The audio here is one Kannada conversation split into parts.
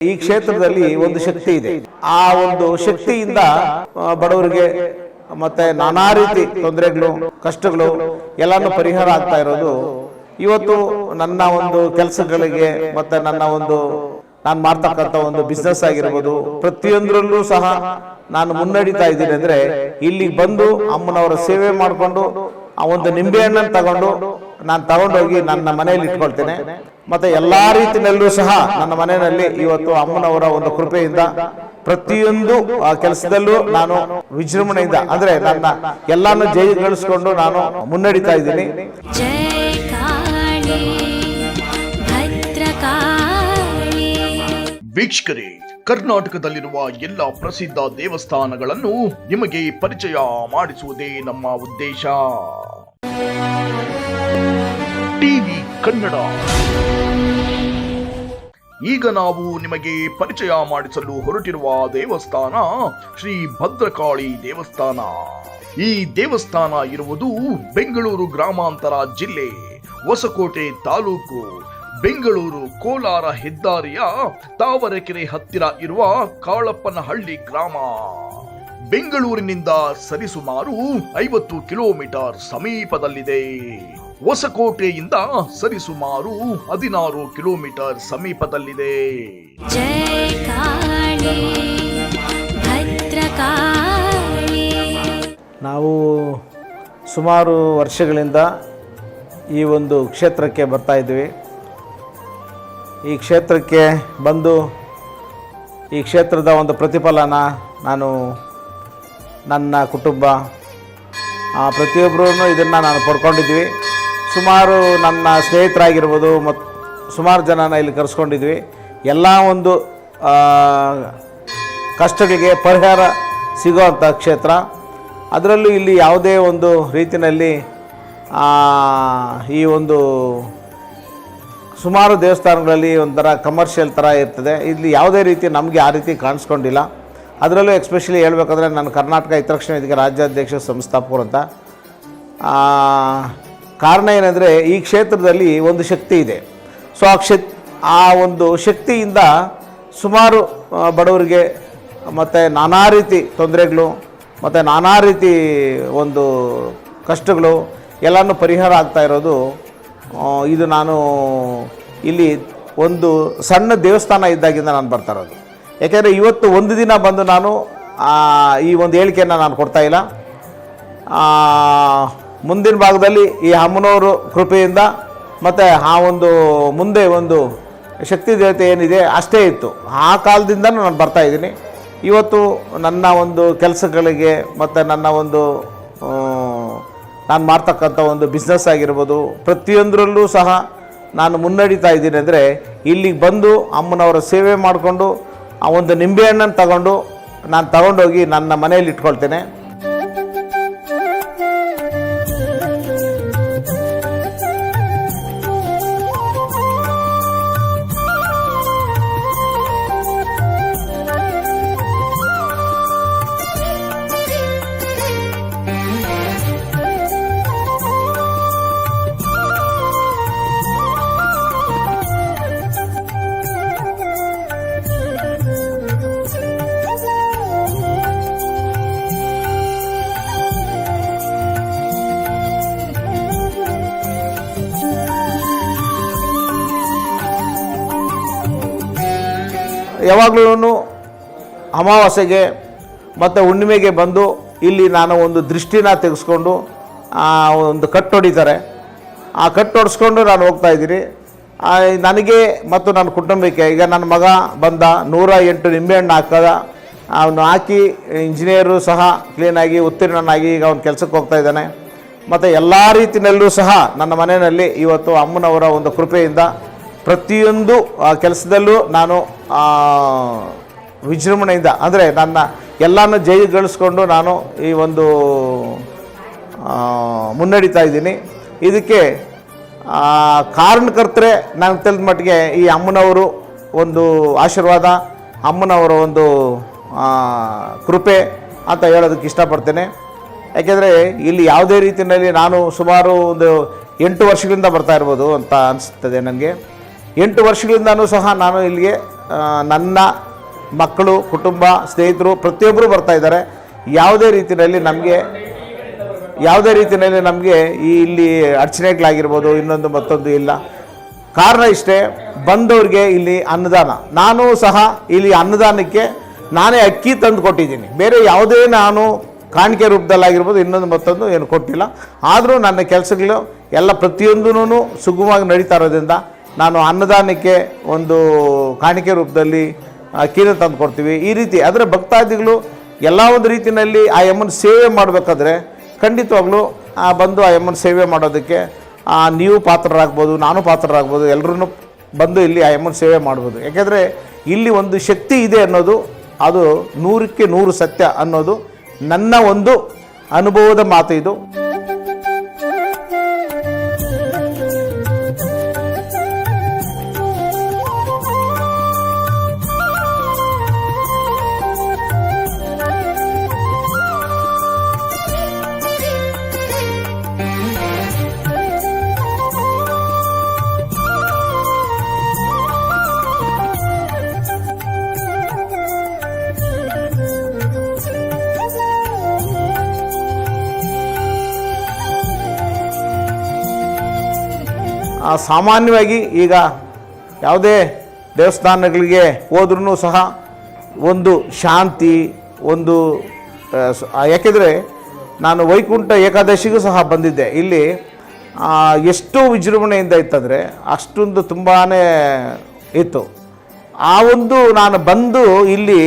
ಈ ಕ್ಷೇತ್ರದಲ್ಲಿ ಒಂದು ಶಕ್ತಿ ಇದೆ. ಆ ಒಂದು ಶಕ್ತಿಯಿಂದ ಬಡವರಿಗೆ ಮತ್ತೆ ನಾನಾ ರೀತಿ ತೊಂದರೆಗಳು ಕಷ್ಟಗಳು ಎಲ್ಲಾನು ಪರಿಹಾರ ಆಗ್ತಾ ಇರೋದು. ಇವತ್ತು ನನ್ನ ಒಂದು ಕೆಲಸಗಳಿಗೆ ಮತ್ತೆ ನನ್ನ ಒಂದು ನಾನು ಮಾಡ್ತಕ್ಕಂಥ ಒಂದು ಬಿಸ್ನೆಸ್ ಆಗಿರ್ಬೋದು ಪ್ರತಿಯೊಂದರಲ್ಲೂ ಸಹ ನಾನು ಮುನ್ನಡೀತಾ ಇದ್ದೀನಿ ಅಂದ್ರೆ ಇಲ್ಲಿ ಬಂದು ಅಮ್ಮನವರ ಸೇವೆ ಮಾಡಿಕೊಂಡು ಆ ಒಂದು ನಿಂಬೆಹಣ್ಣನ್ನು ತಗೊಂಡು ನಾನು ತಗೊಂಡೋಗಿ ನನ್ನ ಮನೆಯಲ್ಲಿ ಇಟ್ಕೊಳ್ತೇನೆ. ಮತ್ತೆ ಎಲ್ಲ ರೀತಿಯಲ್ಲೂ ಸಹ ನನ್ನ ಮನೆಯಲ್ಲಿ ಇವತ್ತು ಅಮ್ಮನವರ ಒಂದು ಕೃಪೆಯಿಂದ ಪ್ರತಿಯೊಂದು ಆ ಕೆಲಸದಲ್ಲೂ ನಾನು ವಿಜೃಂಭಣೆಯಿಂದ ಅಂದರೆ ನನ್ನ ಎಲ್ಲಾನು ಜೈ ಗಳಿಸ್ಕೊಂಡು ನಾನು ಮುನ್ನಡೀತಾ ಇದ್ದೀನಿ. ವೀಕ್ಷಕರೇ ಕರ್ನಾಟಕದಲ್ಲಿರುವ ಎಲ್ಲ ಪ್ರಸಿದ್ಧ ದೇವಸ್ಥಾನಗಳನ್ನು ನಿಮಗೆ ಪರಿಚಯ ಮಾಡಿಸುವುದೇ ನಮ್ಮ ಉದ್ದೇಶ. ಕನ್ನಡ. ಈಗ ನಾವು ನಿಮಗೆ ಪರಿಚಯ ಮಾಡಿಸಲು ಹೊರಟಿರುವ ದೇವಸ್ಥಾನ ಶ್ರೀ ಭದ್ರಕಾಳಿ ದೇವಸ್ಥಾನ. ಈ ದೇವಸ್ಥಾನ ಇರುವುದು ಬೆಂಗಳೂರು ಗ್ರಾಮಾಂತರ ಜಿಲ್ಲೆ, ಹೊಸಕೋಟೆ ತಾಲೂಕು. ಬೆಂಗಳೂರು ಕೋಲಾರ ಹೆದ್ದಾರಿಯ ತಾವರೆಕೆರೆ ಹತ್ತಿರ ಇರುವ ಕಾಳಪ್ಪನಹಳ್ಳಿ ಗ್ರಾಮ. ಬೆಂಗಳೂರಿನಿಂದ ಸರಿಸುಮಾರು ಐವತ್ತು ಕಿಲೋಮೀಟರ್ ಸಮೀಪದಲ್ಲಿದೆ. ಹೊಸಕೋಟೆಯಿಂದ ಸರಿಸುಮಾರು ಹದಿನಾರು ಕಿಲೋಮೀಟರ್ ಸಮೀಪದಲ್ಲಿದೆ. ನಾವು ಸುಮಾರು ವರ್ಷಗಳಿಂದ ಈ ಒಂದು ಕ್ಷೇತ್ರಕ್ಕೆ ಬರ್ತಾ ಇದ್ವಿ ಈ ಕ್ಷೇತ್ರಕ್ಕೆ ಬಂದು ಈ ಕ್ಷೇತ್ರದ ಒಂದು ಪ್ರತಿಫಲನ ನಾನು ನನ್ನ ಕುಟುಂಬ ಪ್ರತಿಯೊಬ್ಬರೂ ಇದನ್ನು ನಾನು ಪಡ್ಕೊಂಡಿದ್ವಿ ಸುಮಾರು ನನ್ನ ಸ್ನೇಹಿತರಾಗಿರ್ಬೋದು ಮತ್ತು ಸುಮಾರು ಜನನ ಇಲ್ಲಿ ಕರೆಸ್ಕೊಂಡಿದ್ವಿ. ಎಲ್ಲ ಒಂದು ಕಷ್ಟಗಳಿಗೆ ಪರಿಹಾರ ಸಿಗೋವಂಥ ಕ್ಷೇತ್ರ. ಅದರಲ್ಲೂ ಇಲ್ಲಿ ಯಾವುದೇ ಒಂದು ರೀತಿಯಲ್ಲಿ ಈ ಒಂದು ಸುಮಾರು ದೇವಸ್ಥಾನಗಳಲ್ಲಿ ಒಂಥರ ಕಮರ್ಷಿಯಲ್ ಥರ ಇರ್ತದೆ. ಇಲ್ಲಿ ಯಾವುದೇ ರೀತಿ ನಮಗೆ ಆ ರೀತಿ ಕಾಣಿಸ್ಕೊಂಡಿಲ್ಲ. ಅದರಲ್ಲೂ ಎಕ್ಸ್ಪೆಷಲಿ ಹೇಳ್ಬೇಕಂದ್ರೆ ನಾನು ಕರ್ನಾಟಕ ಹಿತರಕ್ಷಣಾ ವೇದಿಕೆ ರಾಜ್ಯಾಧ್ಯಕ್ಷ ಸಂಸ್ಥಾಪಕರು ಅಂತ. ಕಾರಣ ಏನಂದರೆ ಈ ಕ್ಷೇತ್ರದಲ್ಲಿ ಒಂದು ಶಕ್ತಿ ಇದೆ. ಸೊ ಆ ಕ್ಷೇತ್ ಆ ಒಂದು ಶಕ್ತಿಯಿಂದ ಸುಮಾರು ಬಡವರಿಗೆ ಮತ್ತು ನಾನಾ ರೀತಿ ತೊಂದರೆಗಳು ಮತ್ತು ನಾನಾ ರೀತಿ ಒಂದು ಕಷ್ಟಗಳು ಎಲ್ಲನೂ ಪರಿಹಾರ ಆಗ್ತಾ ಇರೋದು ಇದು ನಾನು ಇಲ್ಲಿ ಒಂದು ಸಣ್ಣ ದೇವಸ್ಥಾನ ಇದ್ದಾಗಿಂದ ನಾನು ಬರ್ತಾ ಇರೋದು. ಯಾಕೆಂದರೆ ಇವತ್ತು ಒಂದು ದಿನ ಬಂದು ನಾನು ಈ ಒಂದು ಹೇಳಿಕೆಯನ್ನು ನಾನು ಕೊಡ್ತಾ ಆ, ಮುಂದಿನ ಭಾಗದಲ್ಲಿ ಈ ಅಮ್ಮನವರು ಕೃಪೆಯಿಂದ ಮತ್ತು ಆ ಒಂದು ಮುಂದೆ ಒಂದು ಶಕ್ತಿ ದೇವತೆ ಏನಿದೆ ಅಷ್ಟೇ ಇತ್ತು. ಆ ಕಾಲದಿಂದ ನಾನು ಬರ್ತಾಯಿದ್ದೀನಿ ಇವತ್ತು ನನ್ನ ಒಂದು ಕೆಲಸಗಳಿಗೆ ಮತ್ತು ನನ್ನ ಒಂದು ನಾನು ಮಾಡ್ತಕ್ಕಂಥ ಒಂದು ಬಿಸ್ನೆಸ್ ಆಗಿರ್ಬೋದು, ಪ್ರತಿಯೊಂದರಲ್ಲೂ ಸಹ ನಾನು ಮುನ್ನಡೀತಾ ಇದ್ದೀನಿ ಅಂದರೆ ಇಲ್ಲಿಗೆ ಬಂದು ಅಮ್ಮನವರ ಸೇವೆ ಮಾಡಿಕೊಂಡು, ಆ ಒಂದು ನಿಂಬೆಹಣ್ಣನ್ನು ತಗೊಂಡು, ನಾನು ತಗೊಂಡೋಗಿ ನನ್ನ ಮನೆಯಲ್ಲಿ ಇಟ್ಕೊಳ್ತೇನೆ. ಯಾವಾಗಲೂ ಅಮಾವಾಸ್ಯೆಗೆ ಮತ್ತು ಹುಣ್ಣಿಮೆಗೆ ಬಂದು ಇಲ್ಲಿ ನಾನು ಒಂದು ದೃಷ್ಟಿನ ತೆಗೆಸ್ಕೊಂಡು ಒಂದು ಕಟ್ಟು ಹೊಡಿತಾರೆ. ಆ ಕಟ್ಟು ಹೊಡಿಸ್ಕೊಂಡು ನಾನು ಹೋಗ್ತಾ ಇದ್ದೀನಿ. ನನಗೆ ಮತ್ತು ನನ್ನ ಕುಟುಂಬಕ್ಕೆ, ಈಗ ನನ್ನ ಮಗ ಬಂದ, ನೂರ ಎಂಟು ನಿಂಬೆಹಣ್ಣು ಹಾಕದ. ಅವನು ಹಾಕಿ, ಇಂಜಿನಿಯರು ಸಹ ಕ್ಲೀನಾಗಿ ಉತ್ತೀರ್ಣನಾಗಿ ಈಗ ಅವನು ಕೆಲಸಕ್ಕೆ ಹೋಗ್ತಾ ಇದ್ದಾನೆ. ಮತ್ತು ಎಲ್ಲ ರೀತಿಯಲ್ಲೂ ಸಹ ನನ್ನ ಮನೆಯಲ್ಲಿ ಇವತ್ತು ಅಮ್ಮನವರ ಒಂದು ಕೃಪೆಯಿಂದ ಪ್ರತಿಯೊಂದು ಕೆಲಸದಲ್ಲೂ ನಾನು ವಿಜೃಂಭಣೆಯಿಂದ, ಅಂದರೆ ನನ್ನ ಎಲ್ಲನೂ ಜೈಗಳಿಸ್ಕೊಂಡು ನಾನು ಈ ಒಂದು ಮುನ್ನಡೀತಾ ಇದ್ದೀನಿ. ಇದಕ್ಕೆ ಕಾರಣಕರ್ತರೆ ನಾನು ತಿಳಿದ ಮಟ್ಟಿಗೆ ಈ ಅಮ್ಮನವರು ಒಂದು ಆಶೀರ್ವಾದ, ಅಮ್ಮನವರ ಒಂದು ಕೃಪೆ ಅಂತ ಹೇಳೋದಕ್ಕೆ ಇಷ್ಟಪಡ್ತೇನೆ. ಯಾಕೆಂದರೆ ಇಲ್ಲಿ ಯಾವುದೇ ರೀತಿಯಲ್ಲಿ ನಾನು ಸುಮಾರು ಒಂದು ಎಂಟು ವರ್ಷಗಳಿಂದ ಬರ್ತಾ ಇರ್ಬೋದು ಅಂತ ಅನಿಸ್ತದೆ ನನಗೆ. ಎಂಟು ವರ್ಷಗಳಿಂದನೂ ಸಹ ನಾನು ಇಲ್ಲಿಗೆ ನನ್ನ ಮಕ್ಕಳು, ಕುಟುಂಬ, ಸ್ನೇಹಿತರು ಪ್ರತಿಯೊಬ್ಬರು ಬರ್ತಾ ಇದ್ದಾರೆ. ಯಾವುದೇ ರೀತಿಯಲ್ಲಿ ನಮಗೆ, ಯಾವುದೇ ರೀತಿಯಲ್ಲಿ ನಮಗೆ ಈ ಇಲ್ಲಿ ಅಡಚಣೆಗಳಾಗಿರ್ಬೋದು, ಇನ್ನೊಂದು ಮತ್ತೊಂದು ಇಲ್ಲ. ಕಾರಣ ಇಷ್ಟೇ, ಬಂದವ್ರಿಗೆ ಇಲ್ಲಿ ಅನ್ನದಾನ. ನಾನು ಸಹ ಇಲ್ಲಿ ಅನ್ನದಾನಕ್ಕೆ ನಾನೇ ಅಕ್ಕಿ ತಂದು ಕೊಟ್ಟಿದ್ದೀನಿ. ಬೇರೆ ಯಾವುದೇ ನಾನು ಕಾಣಿಕೆ ರೂಪದಲ್ಲಾಗಿರ್ಬೋದು, ಇನ್ನೊಂದು ಮತ್ತೊಂದು ಏನು ಕೊಟ್ಟಿಲ್ಲ. ಆದರೂ ನನ್ನ ಕೆಲಸಗಳು ಎಲ್ಲ ಪ್ರತಿಯೊಂದೂ ಸುಗಮವಾಗಿ ನಡೀತಾ ಇರೋದ್ರಿಂದ ನಾನು ಅನ್ನದಾನಕ್ಕೆ ಒಂದು ಕಾಣಿಕೆ ರೂಪದಲ್ಲಿ ಕೀರೆ ತಂದು ಕೊಡ್ತೀವಿ. ಈ ರೀತಿ ಅದರ ಭಕ್ತಾದಿಗಳು ಎಲ್ಲ ಒಂದು ರೀತಿಯಲ್ಲಿ ಆ ಯಮ್ಮನ ಸೇವೆ ಮಾಡಬೇಕಾದ್ರೆ ಖಂಡಿತವಾಗ್ಲೂ, ಆ, ಬಂದು ಆ ಯಮ್ಮನ ಸೇವೆ ಮಾಡೋದಕ್ಕೆ ನೀವು ಪಾತ್ರರಾಗ್ಬೋದು, ನಾನು ಪಾತ್ರರಾಗ್ಬೋದು ಎಲ್ಲರೂ ಬಂದು ಇಲ್ಲಿ ಆ ಯಮ್ಮನ ಸೇವೆ ಮಾಡ್ಬೋದು. ಯಾಕೆಂದರೆ ಇಲ್ಲಿ ಒಂದು ಶಕ್ತಿ ಇದೆ ಅನ್ನೋದು, ಅದು ನೂರಕ್ಕೆ ನೂರು ಸತ್ಯ ಅನ್ನೋದು ನನ್ನ ಒಂದು ಅನುಭವದ ಮಾತು ಇದು. ಸಾಮಾನ್ಯವಾಗಿ ಈಗ ಯಾವುದೇ ದೇವಸ್ಥಾನಗಳಿಗೆ ಹೋದ್ರೂ ಸಹ ಒಂದು ಶಾಂತಿ, ಒಂದು ಯಾಕೆಂದರೆ ನಾನು ವೈಕುಂಠ ಏಕಾದಶಿಗೂ ಸಹ ಬಂದಿದ್ದೆ. ಇಲ್ಲಿ ಎಷ್ಟು ವಿಜೃಂಭಣೆಯಿಂದ ಇತ್ತಂದರೆ ಅಷ್ಟೊಂದು ತುಂಬಾ ಇತ್ತು. ಆ ಒಂದು ನಾನು ಬಂದು ಇಲ್ಲಿ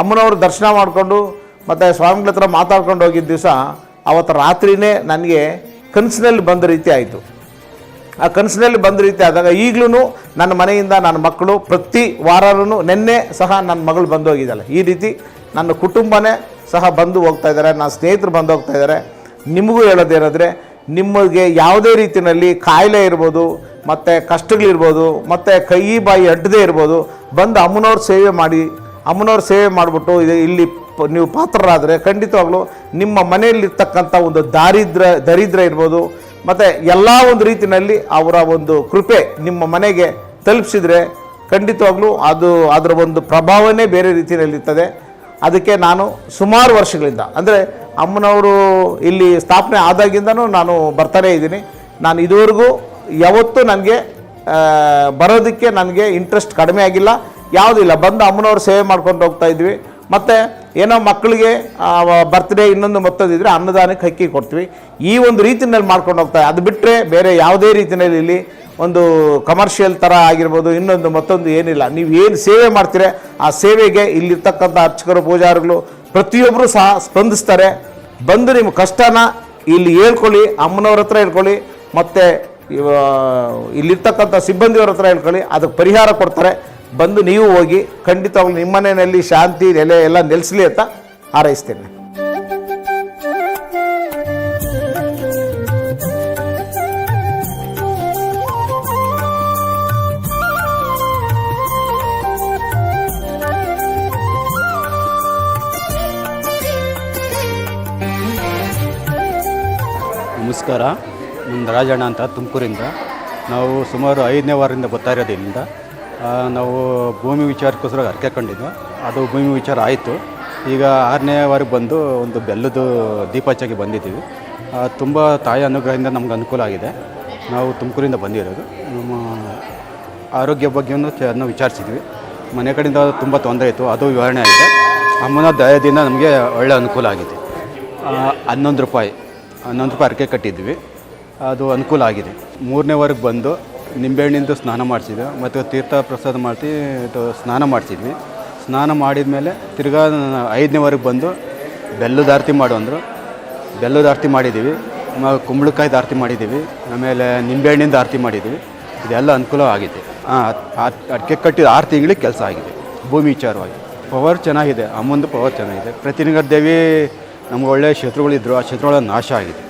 ಅಮ್ಮನವ್ರ ದರ್ಶನ ಮಾಡಿಕೊಂಡು ಮತ್ತು ಸ್ವಾಮಿಗಳ ಹತ್ರ ಮಾತಾಡ್ಕೊಂಡು ಹೋಗಿದ್ದ ದಿವಸ ಅವತ್ತು ರಾತ್ರಿನೇ ನನಗೆ ಕನಸಿನಲ್ಲಿ ಬಂದ ರೀತಿ ಆಯಿತು. ಆ ಕನಸಿನಲ್ಲಿ ಬಂದ ರೀತಿ ಆದಾಗ ಈಗಲೂ ನನ್ನ ಮನೆಯಿಂದ ನನ್ನ ಮಕ್ಕಳು ಪ್ರತಿ ವಾರನೂ ನಿನ್ನೆ ಸಹ ನನ್ನ ಮಗಳು ಬಂದು ಹೋಗಿದ್ದಾಳೆ. ಈ ರೀತಿ ನನ್ನ ಕುಟುಂಬನೇ ಸಹ ಬಂದು ಹೋಗ್ತಾ ಇದ್ದಾರೆ, ನನ್ನ ಸ್ನೇಹಿತರು ಬಂದು ಹೋಗ್ತಾ ಇದ್ದಾರೆ. ನಿಮಗೂ ಹೇಳೋದೇನಂದರೆ, ನಿಮಗೆ ಯಾವುದೇ ರೀತಿಯಲ್ಲಿ ಕಾಯಿಲೆ ಇರ್ಬೋದು, ಮತ್ತು ಕಷ್ಟಗಳಿರ್ಬೋದು, ಮತ್ತು ಕೈ ಬಾಯಿ ಅಡ್ಡದೇ ಇರ್ಬೋದು, ಬಂದು ಅಮ್ಮನವ್ರ ಸೇವೆ ಮಾಡಿ, ಅಮ್ಮನವ್ರ ಸೇವೆ ಮಾಡಿಬಿಟ್ಟು ಇಲ್ಲಿ ನೀವು ಪಾತ್ರರಾದರೆ ಖಂಡಿತವಾಗ್ಲೂ ನಿಮ್ಮ ಮನೆಯಲ್ಲಿರ್ತಕ್ಕಂಥ ಒಂದು ದಾರಿದ್ರ ದರಿದ್ರ ಇರ್ಬೋದು, ಮತ್ತು ಎಲ್ಲ ಒಂದು ರೀತಿಯಲ್ಲಿ ಅವರ ಒಂದು ಕೃಪೆ ನಿಮ್ಮ ಮನೆಗೆ ತಲುಪಿಸಿದರೆ ಖಂಡಿತವಾಗ್ಲೂ ಅದು ಅದರ ಒಂದು ಪ್ರಭಾವನೇ ಬೇರೆ ರೀತಿಯಲ್ಲಿರ್ತದೆ. ಅದಕ್ಕೆ ನಾನು ಸುಮಾರು ವರ್ಷಗಳಿಂದ, ಅಂದರೆ ಅಮ್ಮನವರು ಇಲ್ಲಿ ಸ್ಥಾಪನೆ ಆದಾಗಿಂದನೂ ನಾನು ಬರ್ತಾನೇ ಇದ್ದೀನಿ. ನಾನು ಇದುವರೆಗೂ ಯಾವತ್ತೂ ನನಗೆ ಬರೋದಕ್ಕೆ ನನಗೆ ಇಂಟ್ರೆಸ್ಟ್ ಕಡಿಮೆ ಆಗಿಲ್ಲ. ಯಾವುದಿಲ್ಲ ಬಂದು ಅಮ್ಮನವ್ರು ಸೇವೆ ಮಾಡ್ಕೊಂಡು ಹೋಗ್ತಾ ಇದ್ವಿ. ಮತ್ತು ಏನೋ ಮಕ್ಕಳಿಗೆ ಬರ್ತ್ಡೇ ಇನ್ನೊಂದು ಮತ್ತೊಂದು ಇದ್ದರೆ ಅನ್ನದಾನಕ್ಕೆ ಹಕ್ಕಿ ಕೊಡ್ತೀವಿ. ಈ ಒಂದು ರೀತಿಯಲ್ಲಿ ಮಾಡ್ಕೊಂಡು ಹೋಗ್ತಾರೆ. ಅದು ಬಿಟ್ಟರೆ ಬೇರೆ ಯಾವುದೇ ರೀತಿಯಲ್ಲಿ ಇಲ್ಲಿ ಒಂದು ಕಮರ್ಷಿಯಲ್ ಥರ ಆಗಿರ್ಬೋದು, ಇನ್ನೊಂದು ಮತ್ತೊಂದು ಏನಿಲ್ಲ. ನೀವು ಏನು ಸೇವೆ ಮಾಡ್ತೀರ, ಆ ಸೇವೆಗೆ ಇಲ್ಲಿರ್ತಕ್ಕಂಥ ಅರ್ಚಕರು, ಪೂಜಾರಿಗಳು ಪ್ರತಿಯೊಬ್ಬರು ಸಹ ಸ್ಪಂದಿಸ್ತಾರೆ. ಬಂದು ನಿಮ್ಮ ಕಷ್ಟನ ಇಲ್ಲಿ ಹೇಳ್ಕೊಳ್ಳಿ, ಅಮ್ಮನವ್ರ ಹತ್ರ ಹೇಳ್ಕೊಳ್ಳಿ, ಮತ್ತು ಇವ, ಇಲ್ಲಿರ್ತಕ್ಕಂಥ ಸಿಬ್ಬಂದಿಯವ್ರ ಹತ್ರ ಹೇಳ್ಕೊಳ್ಳಿ, ಅದಕ್ಕೆ ಪರಿಹಾರ ಕೊಡ್ತಾರೆ. ಬಂದು ನೀವು ಹೋಗಿ ಖಂಡಿತವಾಗ್ಲೂ ನಿಮ್ಮ ಮನೆಯಲ್ಲಿ ಶಾಂತಿ, ನೆಲೆ ಎಲ್ಲ ನೆಲೆಸಲಿ ಅಂತ ಹಾರೈಸ್ತೇನೆ. ನಮಸ್ಕಾರ. ನಮ್ದು ರಾಜಣ್ಣ ಅಂತ ತುಮಕೂರಿಂದ. ನಾವು ಸುಮಾರು ಐದನೇ ವಾರದಿಂದ ಬರ್ತಾ ನಾವು ಭೂಮಿ ವಿಚಾರಕ್ಕೋಸ್ಕರ ಅರ್ಕೆ ಕಂಡಿದ್ದು ಅದು ಭೂಮಿ ವಿಚಾರ ಆಯಿತು. ಈಗ ಆರನೇ ವಾರಕ್ಕೆ ಬಂದು ಒಂದು ಬೆಲ್ಲದ ದೀಪ ಬಂದಿದ್ದೀವಿ. ತುಂಬ ತಾಯಿ ಅನುಗ್ರಹದಿಂದ ನಮ್ಗೆ ಅನುಕೂಲ ಆಗಿದೆ. ನಾವು ತುಮಕೂರಿಂದ ಬಂದಿರೋದು. ನಮ್ಮ ಆರೋಗ್ಯ ಬಗ್ಗೆಯೂ ಅದನ್ನು ವಿಚಾರಿಸಿದ್ವಿ. ಮನೆ ಕಡೆಯಿಂದ ತುಂಬ ತೊಂದರೆ ಇತ್ತು ಅದು ವಿವರಣೆ ಆಗಿದೆ. ಅಮ್ಮನ ದಯದಿಂದ ನಮಗೆ ಒಳ್ಳೆ ಅನುಕೂಲ ಆಗಿದೆ. ಹನ್ನೊಂದು ರೂಪಾಯಿ ಹನ್ನೊಂದು ರೂಪಾಯಿ ಅರಕೆ ಕಟ್ಟಿದ್ವಿ. ಅದು ಅನುಕೂಲ ಆಗಿದೆ. ಮೂರನೇ ವಾರಕ್ಕೆ ಬಂದು ನಿಂಬೆಹಣ್ಣಿಂದು ಸ್ನಾನ ಮಾಡಿಸಿದ್ವಿ ಮತ್ತು ತೀರ್ಥ ಪ್ರಸಾದ ಮಾಡಿಸಿ ಸ್ನಾನ ಮಾಡಿಸಿದ್ವಿ. ಸ್ನಾನ ಮಾಡಿದ ಮೇಲೆ ತಿರ್ಗಾ ಐದನೇ ವಾರಕ್ಕೆ ಬಂದು ಬೆಲ್ಲದ ಆರತಿ ಮಾಡು ಅಂದರು. ಬೆಲ್ಲದ ಆರತಿ ಮಾಡಿದ್ದೀವಿ. ಕುಂಬಳಕಾಯ್ದು ಆರತಿ ಮಾಡಿದ್ದೀವಿ. ಆಮೇಲೆ ನಿಂಬೆಹಣ್ಣಿಂದ ಆರತಿ ಮಾಡಿದ್ದೀವಿ. ಇದೆಲ್ಲ ಅನುಕೂಲ ಆಗಿದೆ ಅಡಿಕೆ ಕಟ್ಟಿದ ಆರು ತಿಂಗಳಿಗೆ ಕೆಲಸ ಆಗಿದೆ. ಭೂಮಿ ವಿಚಾರವಾಗಿ. ಪವರ್ ಚೆನ್ನಾಗಿದೆ. ಅಮ್ಮಂದು ಪವರ್ ಚೆನ್ನಾಗಿದೆ. ಪ್ರತಿನಿಗರ ದೇವಿ ನಮ್ಗೆ ಒಳ್ಳೆಯ ಶತ್ರುಗಳಿದ್ದರು ಆ ಶತ್ರುಗಳ ನಾಶ ಆಗಿದೆ.